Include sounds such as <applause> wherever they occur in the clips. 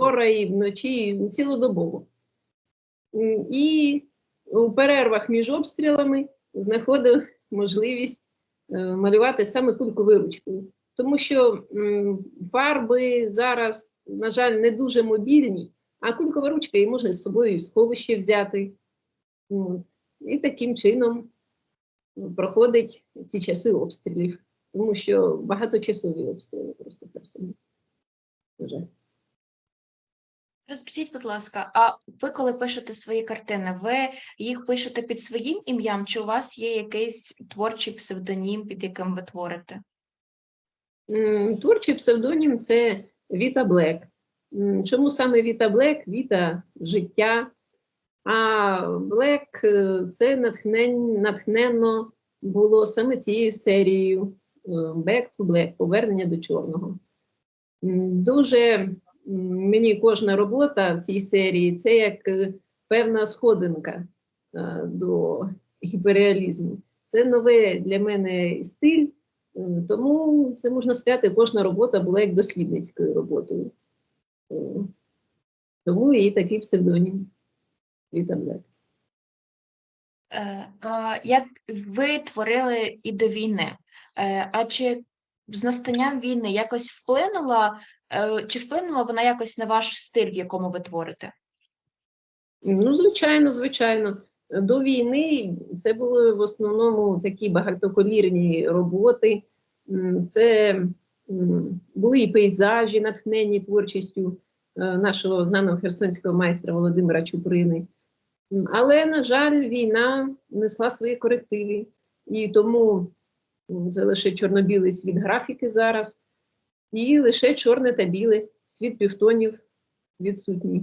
вчора, і вночі, і цілодобово. І у перервах між обстрілами знаходив можливість е, малювати саме кульковою ручкою. Тому що фарби зараз, на жаль, не дуже мобільні, а кулькова ручка її можна з собою в сховище взяти. І таким чином проходить ці часи обстрілів, тому що багаточасові обстріли просто персонально. Розкажіть, будь ласка, а ви коли пишете свої картини, ви їх пишете під своїм ім'ям, чи у вас є якийсь творчий псевдонім, під яким ви творите? Творчий псевдонім це Віта Блек. Чому саме Віта Блек? Віта життя. А Блек е, це натхнен, натхненно було саме цією серією е, Back to Black, повернення до чорного. Дуже мені кожна робота в цій серії це як е, певна сходинка е, до гіперреалізму. Це нове для мене стиль. Е, Тому це можна сказати, кожна робота була як дослідницькою роботою. Тому і такий псевдонім Віта Блек. А як ви творили і до війни? А чи з настанням війни якось вплинула, чи вплинула вона якось на ваш стиль, в якому ви творите? Ну, звичайно, звичайно. До війни це були в основному такі багатоколірні роботи. Це були і пейзажі, натхненні творчістю е, нашого знаного херсонського майстра Володимира Чуприни. Але, на жаль, війна несла свої корективи, і тому це лише чорно-білий світ графіки зараз, і лише чорне та біле світ півтонів відсутній.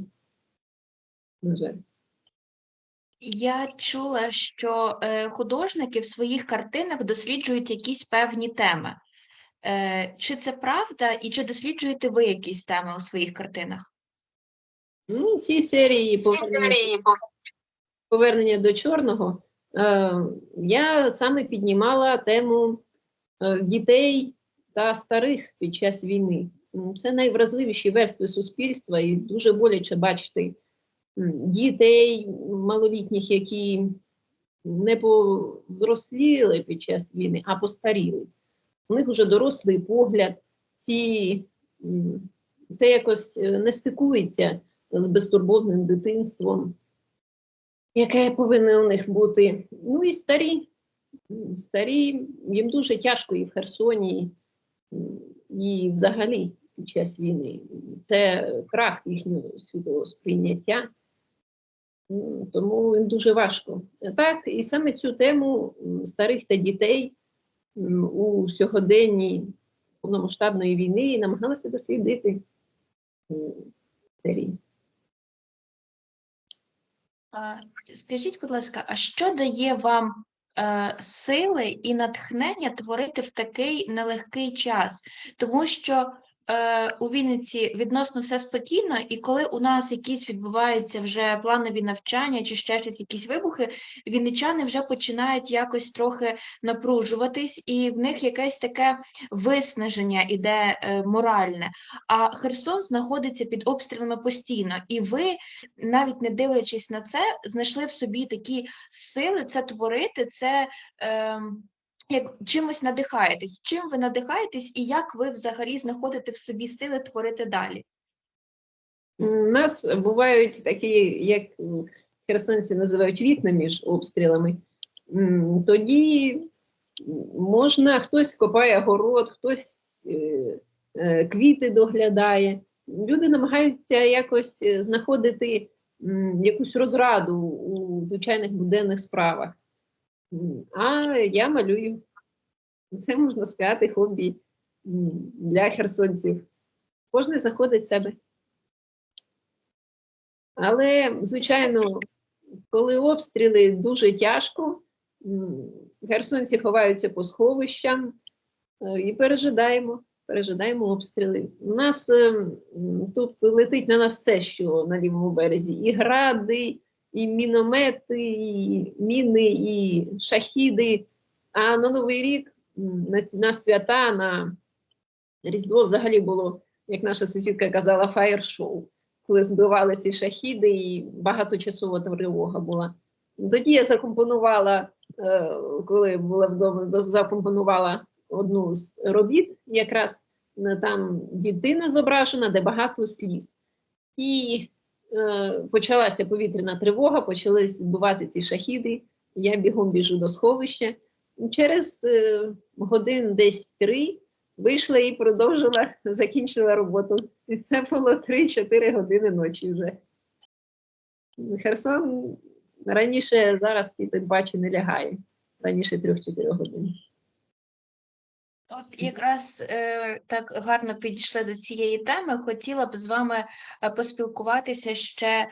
На жаль. Я чула, що е, художники в своїх картинах досліджують якісь певні теми. Е, чи це правда, і чи досліджуєте ви якісь теми у своїх картинах? Ну, ці серії повернення, повернення до чорного. Е, я саме піднімала тему е, дітей та старих під час війни. Це найвразливіші верстви суспільства, і дуже боляче бачити дітей малолітніх, які не повзросліли під час війни, а постаріли. У них вже дорослий погляд, ці, це якось е, не стикується з безтурботним дитинством, яке повинно у них бути. Ну і старі. Старі, їм дуже тяжко і в Херсоні, і взагалі під час війни. Це крах їхнього світового сприйняття. Тому їм дуже важко. Так, і саме цю тему старих та дітей у сьогоденні повномасштабної війни намагалися дослідити м, Скажіть, будь ласка, а що дає вам сили і натхнення творити в такий нелегкий час? Тому що е, у Вінниці відносно все спокійно, і коли у нас якісь відбуваються вже планові навчання чи ще щось, якісь вибухи, вінничани вже починають якось трохи напружуватись, і в них якесь таке виснаження іде е, моральне. А Херсон знаходиться під обстрілами постійно, і ви навіть не дивлячись на це, знайшли в собі такі сили це творити, це е, як чимось надихаєтесь. Чим ви надихаєтесь, і як ви взагалі знаходите в собі сили творити далі? У нас бувають такі, як херсонці називають вікна між обстрілами. Тоді можна, хтось копає город, хтось е, е, квіти доглядає. Люди намагаються якось е, знаходити якусь розраду у звичайних буденних справах. А я малюю. Це можна сказати хобі для херсонців. Кожен знаходить себе. Але, звичайно, коли обстріли дуже тяжко, херсонці ховаються по сховищам е, і пережидаємо, пережидаємо обстріли. У нас е, тут летить на нас все, що на лівому березі: і гради, і міномети, і міни, і шахіди. А на Новий рік, на, на свята, на Різдво взагалі було, як наша сусідка казала, фаєр-шоу. коли збивали ці шахіди, і багаточасова тривога була. Тоді я закомпонувала, е, коли була вдома, закомпонувала одну з робіт, якраз е, там дитина зображена, де багато сліз. І почалася повітряна тривога, почали збивати ці шахіди. Я бігом біжу до сховища. Через е, годин десь три вийшла і продовжила, <laughs> закінчила роботу. І це було 3-4 години ночі вже. Херсон раніше зараз і тим паче не лягає. Раніше 3-4 годин. От якраз е, так гарно підійшли до цієї теми. Хотіла б з вами е, поспілкуватися ще е,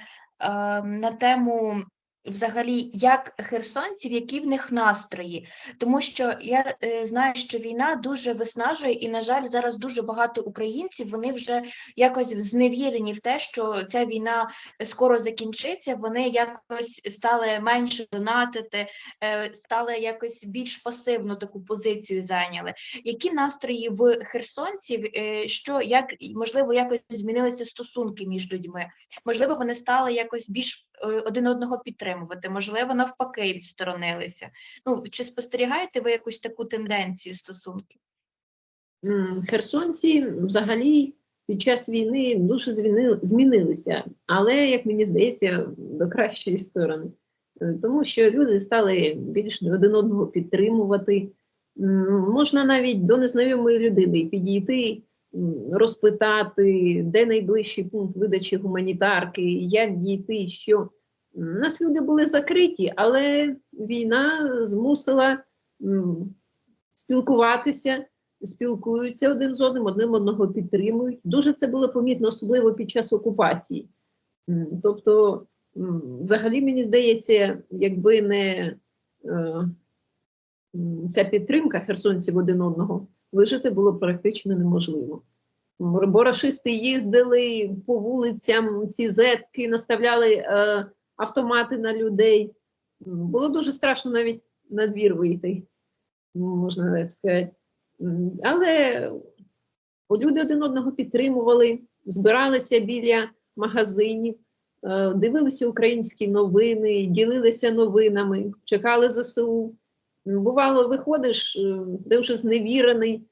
на тему взагалі, як херсонців, які в них настрої. Тому що я е, знаю, що війна дуже виснажує, і, на жаль, зараз дуже багато українців вони вже якось зневірені в те, що ця війна скоро закінчиться. Вони якось стали менше донатити, е, стали якось більш пасивну таку позицію зайняли які настрої в херсонців, е, що як можливо якось змінилися стосунки між людьми? Можливо, вони стали якось більш е, один одного підтримувати, можливо, навпаки, відсторонилися. Ну чи спостерігаєте ви якусь таку тенденцію стосунків? Херсонці взагалі під час війни дуже зміни- змінилися, але, як мені здається, до кращої сторони. Е, Тому що люди стали більш один одного підтримувати. Можна навіть до незнайомої людини підійти, розпитати, де найближчий пункт видачі гуманітарки, як дійти, що у нас люди були закриті, але війна змусила спілкуватися спілкуються один з одним, одним одного підтримують. Дуже це було помітно, особливо під час окупації. Тобто, взагалі, мені здається, якби не е, ця підтримка херсонців один одного, вижити було практично неможливо. Бо рашисти їздили по вулицям, ці зетки, наставляли е, автомати на людей. Було дуже страшно навіть на двір вийти, можна так сказати. Але люди один одного підтримували, збиралися біля магазинів, е, дивилися українські новини, ділилися новинами, чекали ЗСУ. Бувало, виходиш, е, де вже зневірений,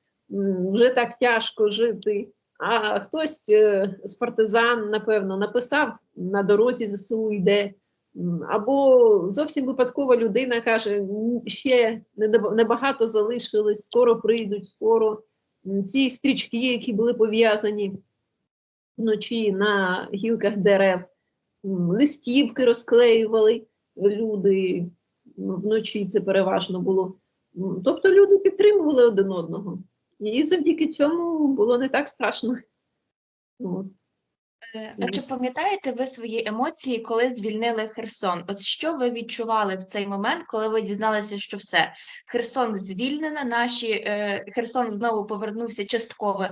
вже так тяжко жити. А хтось е, з партизан, напевно, написав на дорозі ЗСУ йде. Або зовсім випадкова людина каже: ще небагато залишилось, скоро прийдуть, скоро. Ці стрічки, які були пов'язані вночі на гілках дерев, листівки розклеювали люди вночі. Це переважно було. Тобто люди підтримували один одного. І завдяки цьому було не так страшно. Е, А чи пам'ятаєте ви свої емоції, коли звільнили Херсон? От що ви відчували в цей момент, коли ви дізналися, що все Херсон звільнено, наші е, Херсон знову повернувся частково,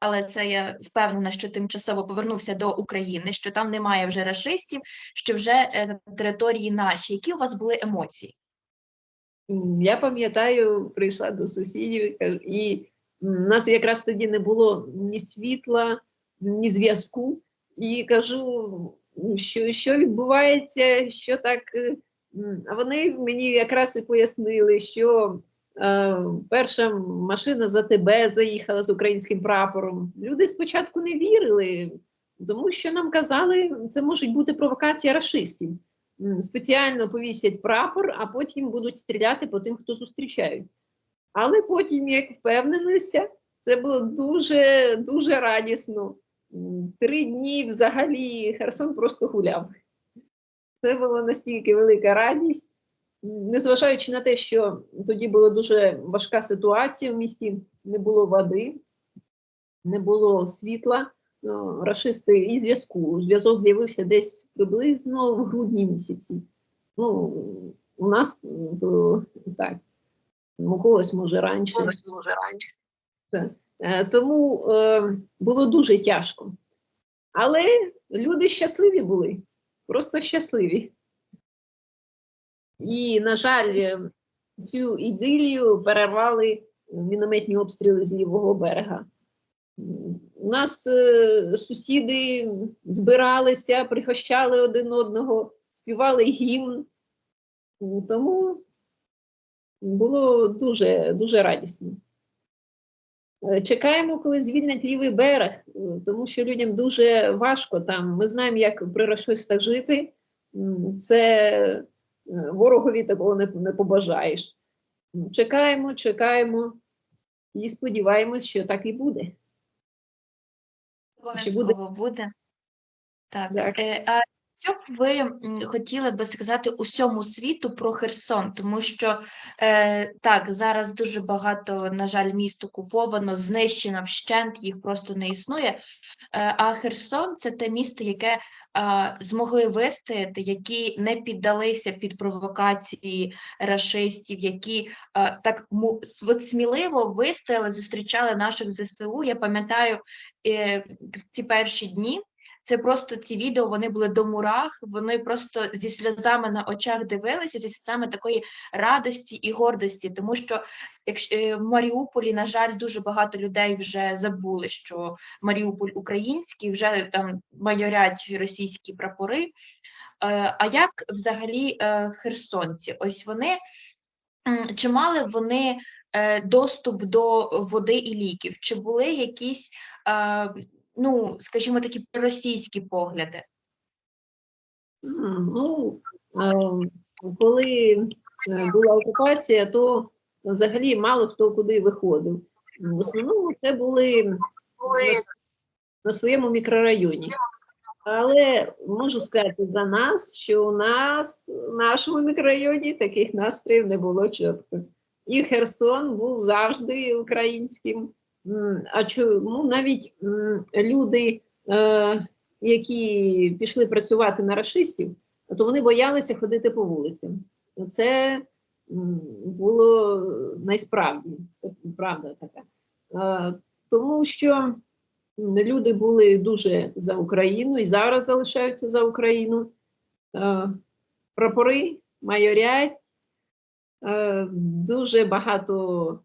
але це я впевнена, що тимчасово повернувся до України, що там немає вже рашистів, що вже е, на території наші. Які у вас були емоції? Я пам'ятаю, прийшла до сусідів і в нас якраз тоді не було ні світла, ні зв'язку. І кажу, що, що відбувається, що так. е, А вони мені якраз і пояснили, що е, перша машина за тебе заїхала з українським прапором. Люди спочатку не вірили, тому що нам казали, це може бути провокація рашистів. Спеціально повісять прапор, а потім будуть стріляти по тим, хто зустрічають. Але потім, як впевнилися, це було дуже дуже радісно. Три дні взагалі Херсон просто гуляв. Це була настільки велика радість, незважаючи на те, що тоді була дуже важка ситуація в місті, не було води, не було світла. Ну, Рашисти і зв'язку. Зв'язок з'явився десь приблизно в грудні місяці. Ну, у нас то так, у когось може раніше. Так. Е, Тому е, було дуже тяжко. Але люди щасливі були, просто щасливі. І, на жаль, е, цю ідилію перервали мінометні обстріли з лівого берега. У нас е, сусіди збиралися, пригощали один одного, співали гімн. Тому було дуже, дуже радісно. Е, Чекаємо, коли звільнять лівий берег, е, тому що людям дуже важко там. Ми знаємо, як при расистах жити. Це ворогові такого не, не побажаєш. Чекаємо, чекаємо і сподіваємось, що так і буде. Чи буде? Буде. Так. Так. Е, а що б ви хотіли би сказати усьому світу про Херсон? Тому що е, так, зараз дуже багато, на жаль, міст окуповано, знищено вщент, їх просто не існує. Е, а Херсон це те місто, яке е, змогли вистояти, які не піддалися під провокації рашистів, які е, так от сміливо вистояли, зустрічали наших ЗСУ. Я пам'ятаю е, ці перші дні. Це просто ці відео вони були до мурах, вони просто зі сльозами на очах дивилися, зі сльозами такої радості і гордості, тому що якщо е, в Маріуполі, на жаль, дуже багато людей вже забули, що Маріуполь український, вже там майорять російські прапори. Е, А як взагалі е, херсонці? Ось вони чи мали вони доступ до води і ліків? Чи були якісь, ну, скажімо, такі російські погляди? Ну, е, коли е, була окупація, то взагалі мало хто куди виходив. В основному це були на своєму мікрорайоні. Але можу сказати за нас, що у нас в нашому мікрорайоні таких настроїв не було чітко. І Херсон був завжди українським. А чому навіть люди, е, які пішли працювати на рашистів, то вони боялися ходити по вулицям. Це було найсправді, це правда така. Е, Тому що люди були дуже за Україну і зараз залишаються за Україну. Е, Прапори майорять, дуже багато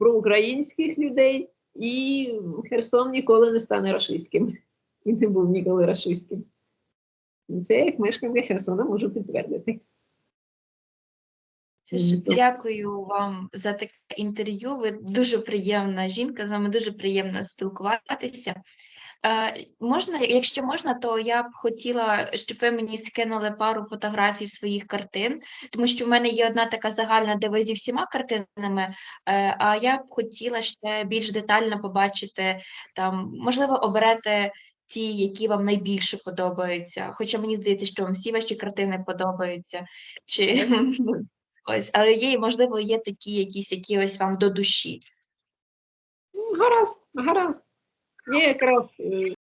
м, проукраїнських людей, і Херсон ніколи не стане рашистським. І не був ніколи рашистським. Це як мешканка Херсона можу підтвердити. Мгм. Дякую вам за таке інтерв'ю. Ви дуже приємна жінка, з вами дуже приємно спілкуватися. Е, можна, якщо можна, то я б хотіла, щоб ви мені скинули пару фотографій своїх картин, тому що в мене є одна така загальна, де ви зі всіма картинами, е, а я б хотіла ще більш детально побачити там, можливо, оберете ті, які вам найбільше подобаються. Хоча мені здається, що вам всі ваші картини подобаються. Чи <laughs> ось, але є, можливо, є такі якісь, які ось вам до душі. Ну, Гаразд, гаразд. Є якраз е,